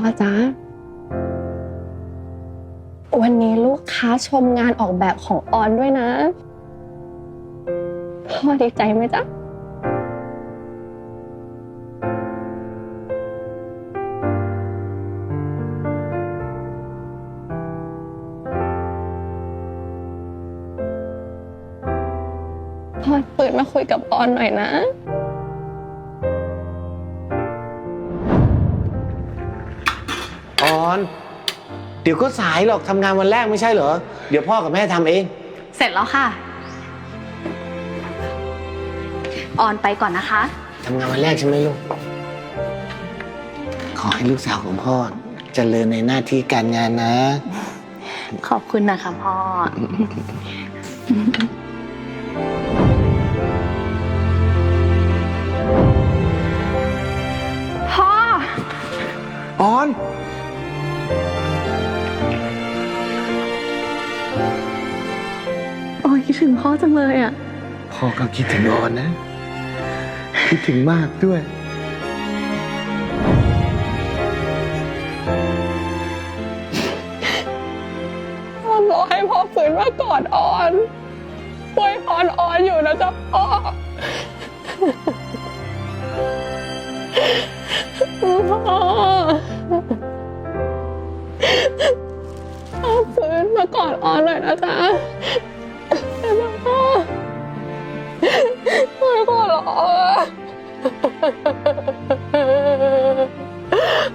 พ่อจ๊ะ วันนี้ลูกค้าชมงานออกแบบของออนด้วยนะ พ่อดีใจไหมจ๊ะพ่อเปิดมาคุยกับออนหน่อยนะ เดี๋ยวก็สายหรอกทำงานวันแรกไม่ใช่เหรอ เดี๋ยวพ่อกับแม่ทำเอง เสร็จแล้วค่ะ ออนไปก่อนนะคะ ทำงานวันแรกใช่ไหมลูก ขอให้ลูกสาวของพ่อเจริญในหน้าที่การงานนะ ขอบคุณนะคะพ่อ คิดถึงพ่อจังเลยอะ พ่อก็คิดถึงออนนะ คิดถึงมากด้วยพ่อรอให้พ่อฟื้นมาก่อนออนป่วยพรออนอยู่นะจ๊ะพ่อ พ่อพ่อฟื้นมาก่อนออนหน่อยนะจ๊ะนะ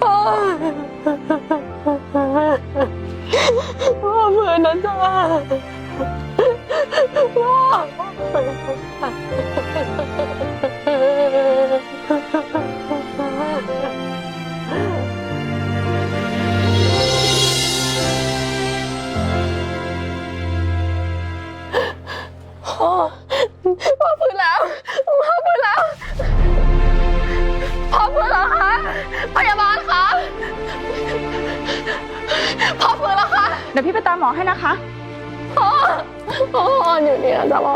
พ่อพ่อเพื่อนนะจ๊ะพ่อพ่อ พ่อฟื้นแล้วค่ะ เดี๋ยวพี่ไปตามหมอให้นะคะ พ่อ พ่ออยู่นี่นะจ๊ะพ่อ